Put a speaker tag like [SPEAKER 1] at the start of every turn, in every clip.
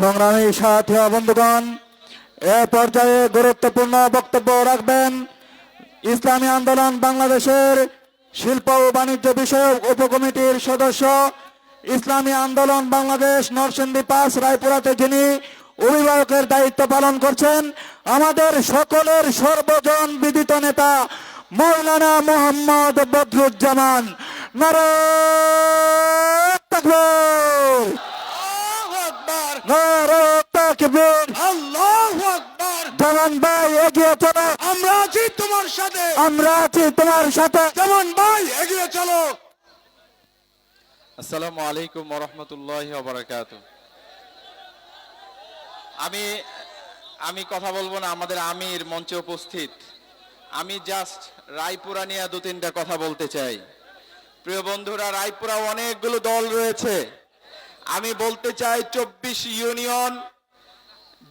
[SPEAKER 1] সংগ্রামী সাথী বন্ধুগণ, এ পর্যায়ে গুরুত্বপূর্ণ বক্তব্য রাখবেন। ইসলামী আন্দোলন বাংলাদেশের শিল্প ও বাণিজ্য বিষয়ক উপকমিটির সদস্য, ইসলামী আন্দোলন বাংলাদেশ নরসিংদী পাস রায়পুরাতে যিনি অভিভাবকের দায়িত্ব পালন করছেন, আমাদের সকলের সর্বজন বিদিত নেতা মৌলানা মোহাম্মদ বদরুজ্জামান। নারায়ণ ভাই এগিয়ে চলো।
[SPEAKER 2] আমরা আছি তোমার সাথে।
[SPEAKER 1] আমরা আছি তোমার সাথে।
[SPEAKER 2] যেমন ভাই এগিয়ে চলো।
[SPEAKER 3] আসসালামু আলাইকুম রহমতুল্লাহ বারাকাত আমি আমি কথা বলব না আমাদের আমির মঞ্চে উপস্থিত। আমি জাস্ট রায়পুরা নিয়ে দু তিনটা কথা বলতে চাই। প্রিয় বন্ধুরা রায়পুরা অনেকগুলো দল রয়েছে। আমি বলতে চাই, চব্বিশ ইউনিয়ন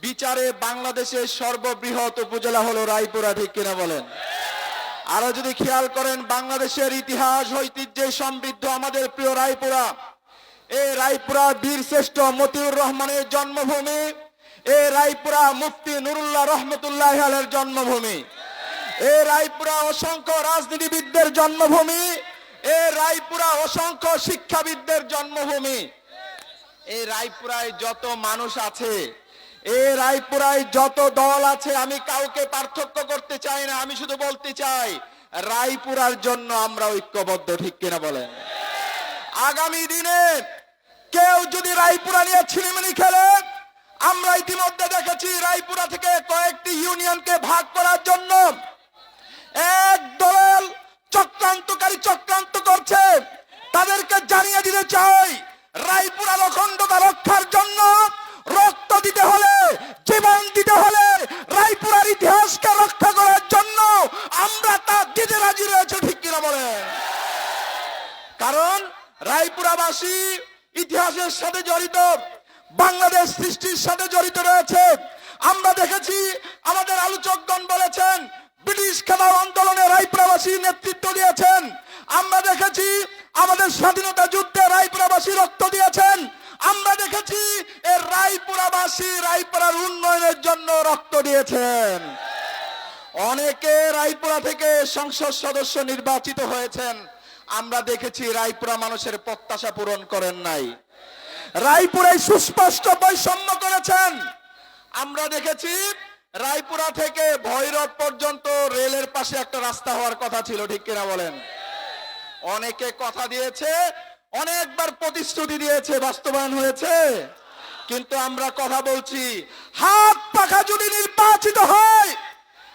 [SPEAKER 3] বিচারে বাংলাদেশের সর্ববৃহৎ উপজেলা হলো রায়পুরা, ঠিক কিনা বলেন? আরও যদি খেয়াল করেন, বাংলাদেশের ইতিহাস, ঐতিহ্যে সমৃদ্ধ আমাদের প্রিয় রায়পুরা। এই রায়পুরা বীর শ্রেষ্ঠ মতিউর রহমানের জন্মভূমি। এই রায়পুরা মুফতি নুরুল্লাহ রহমতুল্লাহ জন্মভূমি। এই রায়পুরা অসংখ্য রাজনীতিবিদদের জন্মভূমি। এই রায়পুরা অসংখ্য শিক্ষাবিদদের জন্মভূমি। এই রায়পুরায় যত মানুষ আছে, এই রায়পুরায় যত দল আছে, আমি কাউকে পার্থক্য করতে চাই না, আমি শুধু বলতে চাই, রায়পুরার জন্য আমরা ঐক্যবদ্ধ, ঠিক কিনা বলেন? আগামী দিনে কেউ যদি রায়পুরা নিয়ে ছিনিমিনি খেলে, আমরা ইতিমধ্যে দেখেছি রায়পুরা থেকে কয়েকটি ইউনিয়নকে ভাগ করার জন্য এক দল চক্রান্তকারী চক্রান্ত করছে। তাদেরকে জানিয়ে দিতে চাই রায়পুরাবাসী ইতিহাসের সাথে জড়িত, বাংলাদেশ সৃষ্টির সাথে জড়িত রয়েছে। আমরা দেখেছি, আমাদের আলোচকগণ বলেছেন, ব্রিটিশ খেলার আন্দোলনে রায়পুরাবাসী নেতৃত্ব দিয়েছেন। আমরা দেখেছি, আমাদের স্বাধীনতা যুদ্ধে রায়পুরাবাসী রক্ত দিয়েছেন। আমরা দেখেছি এর রায়পুরাবাসী রায়পুরার উন্নয়নের জন্য রক্ত দিয়েছেন। অনেকে রায়পুরা থেকে সংসদ সদস্য নির্বাচিত হয়েছেন। আমরা দেখেছি রায়পুরা মানুষের প্রত্যাশা পূরণ করেন নাই। রায়পুরায় সুস্পষ্ট বৈষম্য করেছেন। আমরা দেখেছি রায়পুরা থেকে ভৈরব পর্যন্ত রেলের পাশে একটা রাস্তা হওয়ার কথা ছিল ঠিক কিনা বলেন? অনেকে কথা দিয়েছে অনেকবার প্রতিশ্রুতি দিয়েছে বাস্তবায়ন হয়েছে। কিন্তু আমরা কথা বলছি হাত পাখা যদি নির্বাচিত হয়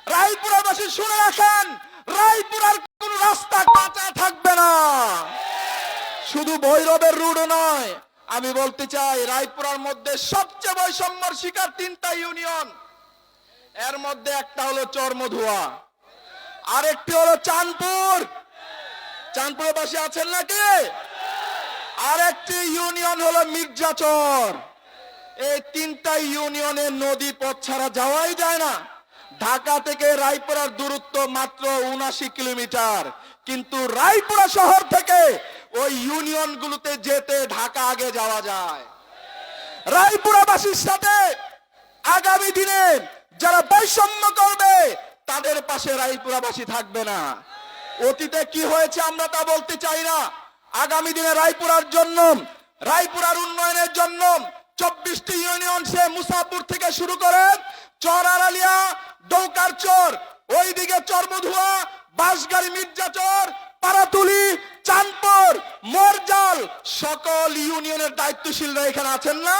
[SPEAKER 3] রায়পুরাবাসী শুনে রাখেন রায়পুরার ভৈরবের রুড নয়। আমি বলতে চাই, রায়পুরার মধ্যে সবচেয়ে বৈষম্যর শিকার তিনটা ইউনিয়ন। এর মধ্যে একটা হলো চরমধুয়া, আরেকটি হলো চাঁদপুর। চাঁদপুরের পাশে আছেন নাকি? আরেকটি ইউনিয়ন হলো মির্জাচর। এই তিনটা ইউনিয়নের নদী পথ ছাড়া যাওয়াই যায় না। ঢাকা থেকে রায়পুরার দূরত্ব মাত্র উনাশি কিলোমিটার। কিন্তু রায়পুরা শহর থেকে ওই ইউনিয়ন গুলোতে যেতে ঢাকা আগে যাওয়া যায়। রায়পুরাবাসীর সাথে আগামী দিনে যারা বৈষম্য করবে, তাদের পাশে রায়পুরাবাসী থাকবে না। অতীতে কি হয়েছে আমরা তা বলতে চাই না। আগামী দিনে রায়পুরার জন্য, রায়পুরার উন্নয়নের জন্য চব্বিশটি ইউনিয়ন সে মুসাপুর থেকে শুরু করে চর আড়ালিয়া ডৌকার চর ওইদিকে চরমধুয়া, বাঁশগাড়ি, মির্জাচর, পারাতুলি সকল ইউনিয়নের দায়িত্বশীলরা এখানে আছেন না?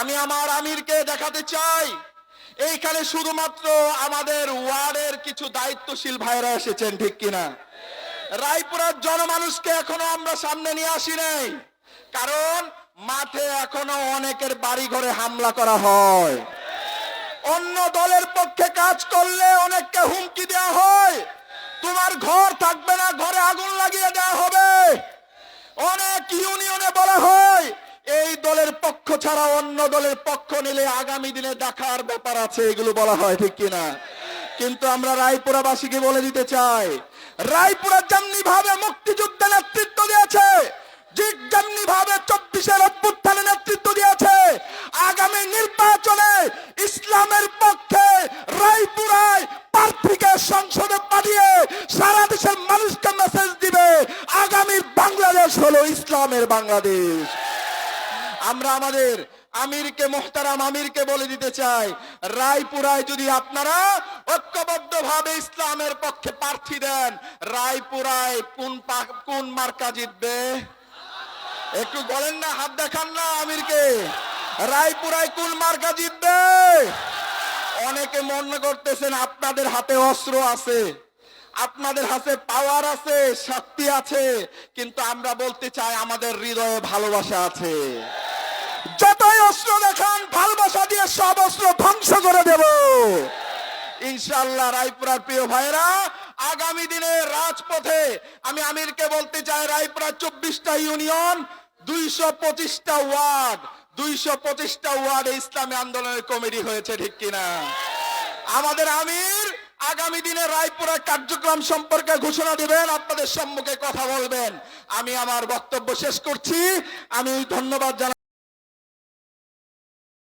[SPEAKER 3] আমি আমার আমিরকে দেখাতে চাই। এইখানে শুধুমাত্র আমাদের ওয়ার্ডের কিছু দায়িত্বশীল ভাইরা এসেছেন, ঠিক কিনা? রায়পুরার জনমানুষকে এখনও আমরা সামনে নিয়ে আসি নাই। কারণ মাঠে এখনও অনেকের বাড়ি ঘরে হামলা করা হয়। অন্য দলের পক্ষে কাজ করলে অনেককে হুমকি দেওয়া হয়। তোমার ঘর থাকবে না, ঘরে আগুন লাগিয়ে দেওয়া হবে অনেক ইউনিয়নে বলা হয় এই দলের পক্ষ ছাড়া অন্য দলের পক্ষ নিলে আগামী দিনে দেখার ব্যাপার আছে, এগুলো বলা হয়, ঠিক কিনা? কিন্তু আমরা রায়পুরাবাসীকে বলে দিতে চাই, রায়পুরা যেমনি ভাবে মুক্তিযুদ্ধে নেতৃত্ব দিয়েছে, ঠিক যেমনি ভাবে চব্বিশের অভ্যুত্থানে নেতৃত্ব দিয়েছে
[SPEAKER 2] নির্বাচনে ইসলামের পক্ষে রায়পুরায় প্রার্থীকে সংসদে পাঠিয়ে সারা দেশের মানুষকে মেসেজ দিবে, আগামী বাংলাদেশ হলো ইসলামের বাংলাদেশ।
[SPEAKER 3] আমরা আমাদের আমিরকে, মোহতারাম আমিরকে বলে দিতে চাই, রায়পুরায় যদি আপনারা ঐক্যবদ্ধ ভাবে ইসলামের পক্ষে প্রার্থী দেন, রায়পুরায় কোন কোন মার্কা জিতবে? একটু বলেন না, হাত দেখান না আমিরকে। রায়পুরায় কোন মার্কা জিতবে? অনেকে মনে করতেছেন আপনাদের হাতে অস্ত্র আছে, আপনাদের হাতে পাওয়ার আছে, শক্তি আছে, কিন্তু আমরা বলতে চাই আমাদের হৃদয়ে ভালোবাসা আছে।
[SPEAKER 2] ভালোবাসা দিয়ে সব অস্ত্র ধ্বংস করে দেব।
[SPEAKER 3] ইনশাল্লাহ রায়পুরার প্রিয় ভাইরা আগামী দিনে রাজপথে আমি আমিরকে বলতে চাই রায়পুরা চব্বিশটা ইউনিয়ন, দুইশো পঁচিশটা ওয়ার্ড, দুইশো পঁচিশটা ওয়ার্ডে ইসলামী আন্দোলনের কমিটি হয়েছে, ঠিক কিনা? আমাদের আমির আগামী দিনে রায়পুরের কার্যক্রম সম্পর্কে ঘোষণা দিবেন, আপনাদের সম্মুখে কথা বলবেন। আমি আমার বক্তব্য শেষ করছি। আমি ধন্যবাদ জানাই